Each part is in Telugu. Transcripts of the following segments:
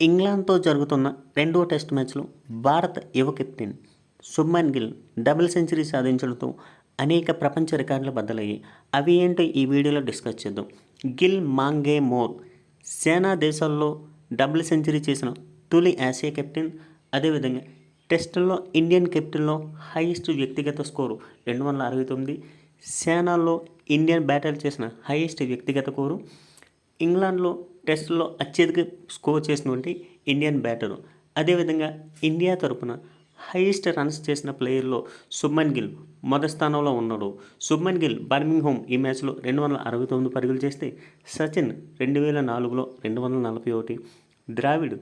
ఇంగ్లాండ్తో జరుగుతున్న రెండో టెస్ట్ మ్యాచ్లో భారత్ యువ captain Shubman Gill double century సాధించడంతో అనేక ప్రపంచ రికార్డులు బద్దలయ్యాయి. అవి ఏంటో ఈ వీడియోలో డిస్కస్ చేద్దాం. గిల్ మాంగే మోర్ సేనా దేశాల్లో డబుల్ సెంచరీ చేసిన తొలి ఆసియా కెప్టెన్. అదేవిధంగా టెస్టుల్లో ఇండియన్ కెప్టెన్లో హైయెస్ట్ వ్యక్తిగత స్కోరు రెండు వందల అరవై తొమ్మిది. సేనాల్లో ఇండియన్ బ్యాటర్ చేసిన హైయెస్ట్ వ్యక్తిగత స్కోరు ఇంగ్లాండ్లో టెస్టులో అత్యధిక స్కోర్ చేసినటువంటి ఇండియన్ బ్యాటరు. అదేవిధంగా ఇండియా తరపున హైయెస్ట్ రన్స్ చేసిన ప్లేయర్లో సుబ్మన్ గిల్ మొదటి స్థానంలో ఉన్నాడు. శుభ్మన్ గిల్ బర్మింగ్హోమ్ ఈ మ్యాచ్లో రెండు వందల అరవై తొమ్మిది పరుగులు చేస్తే సచిన్ రెండు వేల నాలుగులో రెండు వందల నలభై ఒకటి ద్రావిడ్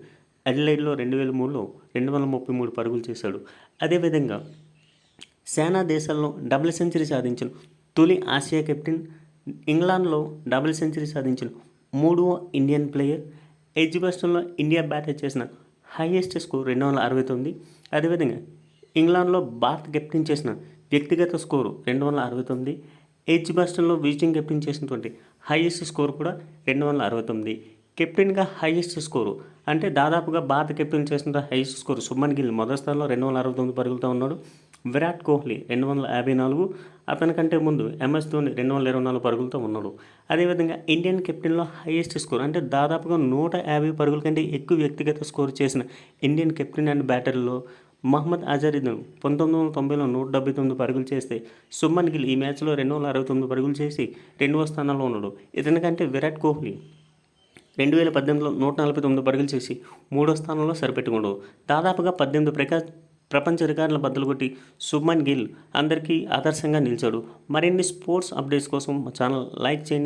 అడిలైడ్లో రెండు వేల మూడులో రెండు వందల ముప్పై మూడు పరుగులు చేశాడు. అదేవిధంగా సేనా దేశాల్లో డబుల్ సెంచరీ సాధించిన తొలి ఆసియా కెప్టెన్ ఇంగ్లాండ్లో డబుల్ సెంచరీ సాధించిన మూడవ ఇండియన్ ప్లేయర్. ఎడ్జిబస్టన్లో ఇండియా బ్యాటర్ చేసిన హైయెస్ట్ స్కోర్ రెండు వందల అరవై తొమ్మిది. అదేవిధంగా ఇంగ్లాండ్లో భారత్ కెప్టెన్ చేసిన వ్యక్తిగత స్కోరు రెండు వందల అరవై తొమ్మిది. ఎడ్జిబస్టన్లో విజిటింగ్ కెప్టెన్ చేసినటువంటి హైయెస్ట్ స్కోర్ కూడా రెండు వందల అరవై తొమ్మిది. కెప్టెన్గా హైయెస్ట్ స్కోరు అంటే దాదాపుగా భారత కెప్టెన్ చేసిన హైయెస్ట్ స్కోర్ సుమన్ గిల్ మొదటి స్థానంలో రెండు వందల అరవై తొమ్మిది పరుగులతో ఉన్నాడు. విరాట్ కోహ్లీ రెండు వందల యాభై నాలుగు అతని కంటే ముందు ఎంఎస్ ధోని రెండు వందల ఇరవై నాలుగు పరుగులతో ఉన్నాడు. అదేవిధంగా ఇండియన్ కెప్టెన్లో హైయెస్ట్ స్కోర్ అంటే దాదాపుగా నూట యాభై పరుగుల కంటే ఎక్కువ వ్యక్తిగత స్కోర్ చేసిన ఇండియన్ కెప్టెన్ అండ్ బ్యాటర్లో మహమ్మద్ అజరుద్దీన్ పంతొమ్మిది వందల తొంభైలో నూట డెబ్బై తొమ్మిది పరుగులు చేస్తే సుమన్ గిల్ ఈ మ్యాచ్లో రెండు వందల అరవై తొమ్మిది పరుగులు చేసి రెండవ స్థానంలో ఉన్నాడు. ఇతనికంటే విరాట్ కోహ్లీ రెండు వేల పద్దెనిమిదిలో నూట నలభై తొమ్మిది పరుగులు చేసి మూడో స్థానంలో సరిపెట్టుకున్నాడు. దాదాపుగా పద్దెనిమిది ప్రకాశ్ ప్రపంచ రికార్డుల బద్దలు కొట్టి శుభ్మన్ గిల్ అందరికీ ఆదర్శంగా నిలిచాడు. మరిన్ని స్పోర్ట్స్ అప్డేట్స్ కోసం మా ఛానల్ లైక్ చేయండి.